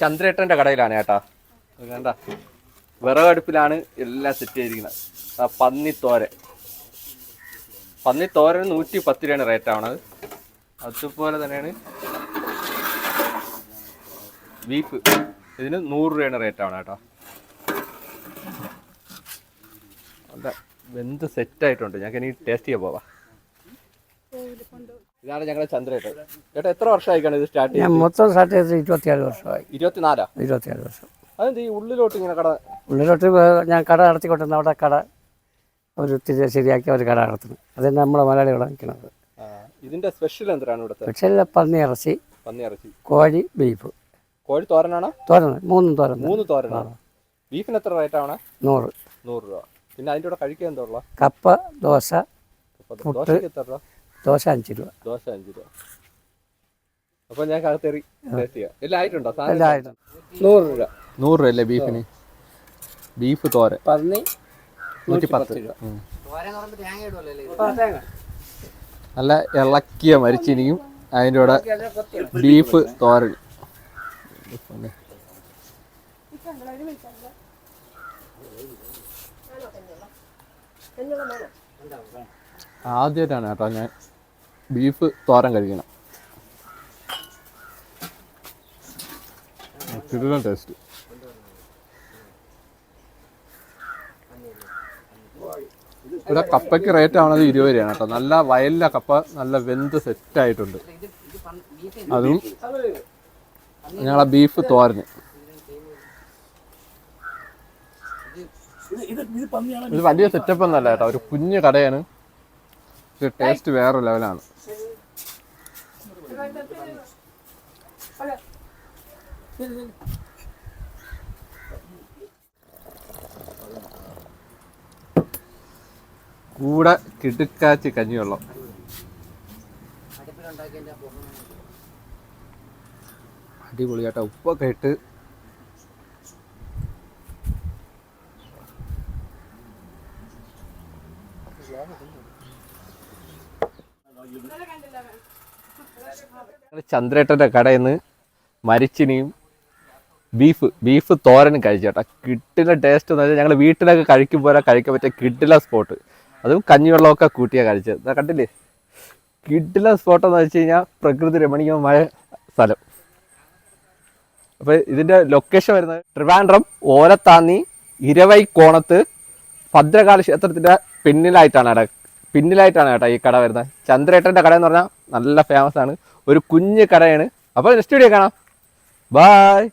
ചന്ദ്രേട്ടന്റെ കടയിലാണ് ചേട്ടാ വേണ്ട വിറകടുപ്പിലാണ് എല്ലാം സെറ്റ് ചെയ്തിരിക്കുന്നത്. ആ പന്നിത്തോരൻ. പന്നിത്തോരൻ നൂറ്റി പത്ത് രൂപയാണ് റേറ്റ് ആവണത് അതുപോലെ തന്നെയാണ് ബീഫ് ഇതിന് നൂറ് രൂപയാണ് റേറ്റ് ആവണം കേട്ടോ. അല്ല വെന്ത് സെറ്റ് ആയിട്ടുണ്ട്. ഞങ്ങൾക്ക് ഇനി ടേസ്റ്റ് ചെയ്യാൻ പോവാ. ഇതാണ് ഞങ്ങളുടെ ചന്ദ്രേട്ടൻ. ചേട്ടാ എത്ര വർഷമായിക്കാണ് ഇത് സ്റ്റാർട്ട് ഞാൻ ചെയ്തത്? മൊത്തം സ്റ്റാർട്ട് ചെയ്തത് ഇരുപത്തിയേഴ് വർഷമായി. ഇരുപത്തിനാലാ? ഇരുപത്തിയേഴ് വർഷം. അതെന്ത് ഈ ഉള്ളിലോട്ട് ഇങ്ങനെ കട ഉള്ളിലോട്ട് ഞാൻ കട നടത്തിക്കൊണ്ടിരുന്ന അവിടെ കട ഒരു തിരി ശരിയാക്കി അവർ കട നടത്തുന്നു. അത് നമ്മളെ മലയാളികളെ നിൽക്കുന്നത്. ഇതിന്റെ സ്പെഷ്യൽ എന്താണ് ഇവിടുത്തെ? സ്പെഷ്യൽ പന്നി ഇറച്ചി പന്നി ഇറച്ചി കോഴി ബീഫ്. കോഴി തോരനാണോ? തോരൻ മൂന്നും തോരൻ മൂന്ന് തോരനാണ്. ബീഫിന് എത്ര റേറ്റ് ആണ്? നൂറ്. നൂറ് രൂപ. പിന്നെ അതിന്റെ കൂടെ കഴിക്കാൻ എന്താ ഉള്ളത്? കപ്പ ദോശ ദോശക്ക് എത്ര രൂപ? ദോശ അഞ്ച് രൂപ. ദോശ അഞ്ച് രൂപ. അപ്പൊ ഞാൻ കകത്തേറി ടേസ്റ്റ് ചെയ്യാം. എല്ലാം ആയിട്ടുണ്ടോ? സാധനം എല്ലാം ആയിട്ട് നൂറ് രൂപ. നൂറ് രൂപ അല്ലേ ബീഫിന് ബീഫ് തോര പന്നി നൂറ്റി പത്ത്. രൂപ. നല്ല ഇളക്കിയ മരിച്ചിനിയും അതിന്റെ കൂടെ ബീഫ് തോരൻ. ആദ്യമായിട്ടാണ് കേട്ടോ ഞാൻ ബീഫ് തോരൻ കഴിക്കണം. കിട്ടുന്ന ടേസ്റ്റ് ഇവിടെ കപ്പയ്ക്ക് റേറ്റ് ആവണത് ഇരുപത് രൂപയാണ് കേട്ടോ. നല്ല വയലിലെ കപ്പ നല്ല വെന്ത് സെറ്റ് ആയിട്ടുണ്ട്. അതും ഞങ്ങളെ ബീഫ് തോരന്. ഇത് വലിയ സെറ്റപ്പ് ഒന്നല്ല കേട്ടോ. ഒരു കുഞ്ഞു കടയാണ്. ടേസ്റ്റ് വേറെ ലെവലാണ് കൂടെ കിടുക്കാച്ചി കഞ്ഞിവെള്ളം. അടിപൊളി കേട്ടോ ഉപ്പൊക്കെ ഇട്ട്. ചന്ദ്രേട്ടന്റെ കടയിൽ നിന്ന് മരിച്ചിനിയും ബീഫ് ബീഫ് തോരനും കഴിച്ചു കേട്ടോ കിട്ടുന്ന ടേസ്റ്റ് എന്ന് വെച്ചാൽ ഞങ്ങൾ വീട്ടിലൊക്കെ കഴിക്കുമ്പോൾ കഴിക്കാൻ പറ്റിയ കിട്ടില്ല സ്പോട്ട് അതും കഞ്ഞിവെള്ളമൊക്കെ കൂട്ടിയാണ് കഴിച്ചത്. കണ്ടില്ലേ? കിട്ടില്ല സ്പോട്ട് എന്ന് വെച്ച് കഴിഞ്ഞാൽ പ്രകൃതി രമണീയമായ സ്ഥലം. അപ്പോൾ ഇതിന്റെ ലൊക്കേഷൻ വരുന്നത് ട്രിവാൻഡ്രം ഓലത്താന്നി ഇരവൈ കോണത്ത് ഭദ്രകാളി ക്ഷേത്രത്തിന്റെ പിന്നിലായിട്ടാണ് കേട്ടോ പിന്നിലായിട്ടാണ് കേട്ടോ ഈ കട വരുന്നത്. ചന്ദ്രേട്ടന്റെ കട എന്ന് പറഞ്ഞാൽ നല്ല ഫേമസ് ആണ്. ഒരു കുഞ്ഞ് കടയാണ്. അപ്പോൾ നെക്സ്റ്റ് വീഡിയോ കാണാം. ബായ്